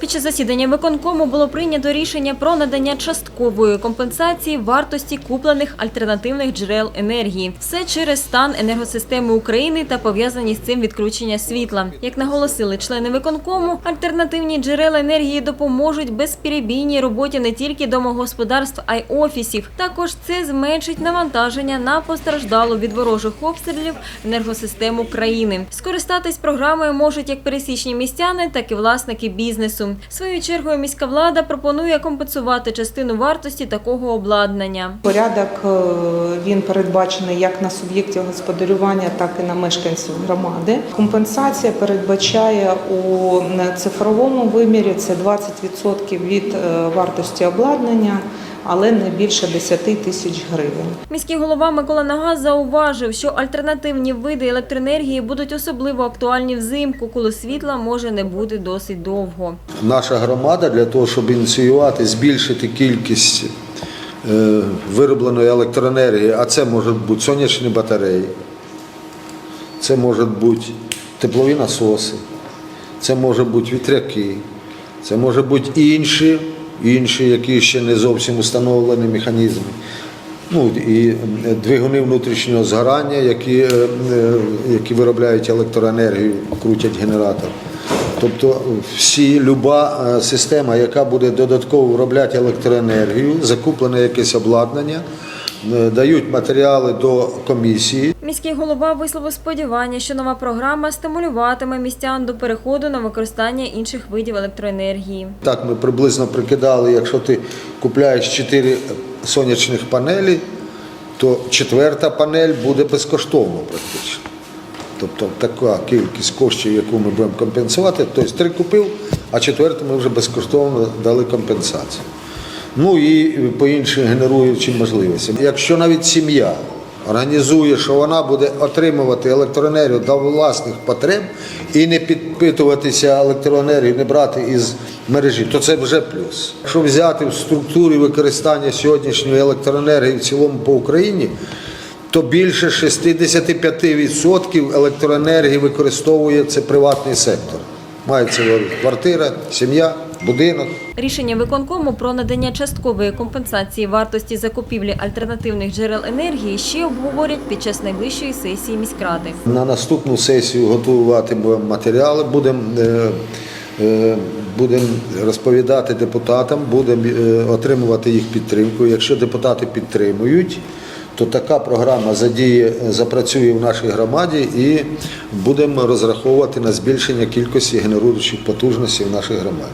Під час засідання виконкому було прийнято рішення про надання часткової компенсації вартості куплених альтернативних джерел енергії. Все через стан енергосистеми України та пов'язані з цим відключення світла. Як наголосили члени виконкому, альтернативні джерела енергії допоможуть безперебійній роботі не тільки домогосподарств, а й офісів. Також це зменшить навантаження на постраждалу від ворожих обстрілів енергосистему країни. Скористатись програмою можуть як пересічні містяни, так і власники бізнесу. Своєю чергою міська влада пропонує компенсувати частину вартості такого обладнання. Порядок е, він передбачений як на суб'єктів господарювання, так і на мешканців громади. Компенсація передбачає у цифровому вимірі це 20% від е, вартості обладнання, але не більше 10 тисяч гривень. Міський голова Микола Нагаз зауважив, що альтернативні види електроенергії будуть особливо актуальні взимку, коли світла може не бути досить довго. Наша громада для того, щоб ініціювати, збільшити кількість е, виробленої електроенергії, а це можуть бути сонячні батареї, це можуть бути теплові насоси, це можуть бути вітряки, це можуть бути інші, інші, які ще не зовсім установлені механізми. Ну і е, двигуни внутрішнього згорання, які, е, е, які виробляють електроенергію, крутять генератор. Тобто всі, люба система, яка буде додатково виробляти електроенергію, закуплене якесь обладнання, дають матеріали до комісії. Міський голова висловив сподівання, що нова програма стимулюватиме містян до переходу на використання інших видів електроенергії. Так ми приблизно прикидали, якщо ти купляєш 4 сонячних панелі, то четверта панель буде безкоштовно практично. Тобто така кількість коштів, яку ми будемо компенсувати, тобто три купив, а четверту ми вже безкоштовно дали компенсацію. Ну і по іншим генеруючим можливостям. Якщо навіть сім'я організує, що вона буде отримувати електроенергію до власних потреб і не підпитуватися електроенергією, не брати із мережі, то це вже плюс. Якщо взяти в структурі використання сьогоднішньої електроенергії в цілому по Україні, то більше 65% електроенергії використовує це приватний сектор. Мається квартира, сім'я, будинок. Рішення виконкому про надання часткової компенсації вартості закупівлі альтернативних джерел енергії ще обговорять під час найближчої сесії міськради. На наступну сесію готувати матеріали, будемо е, е, будемо розповідати депутатам, будемо е, отримувати їх підтримку. Якщо депутати підтримують, то така програма задіє, запрацює в нашій громаді і будемо розраховувати на збільшення кількості генеруючих потужностей в нашій громаді.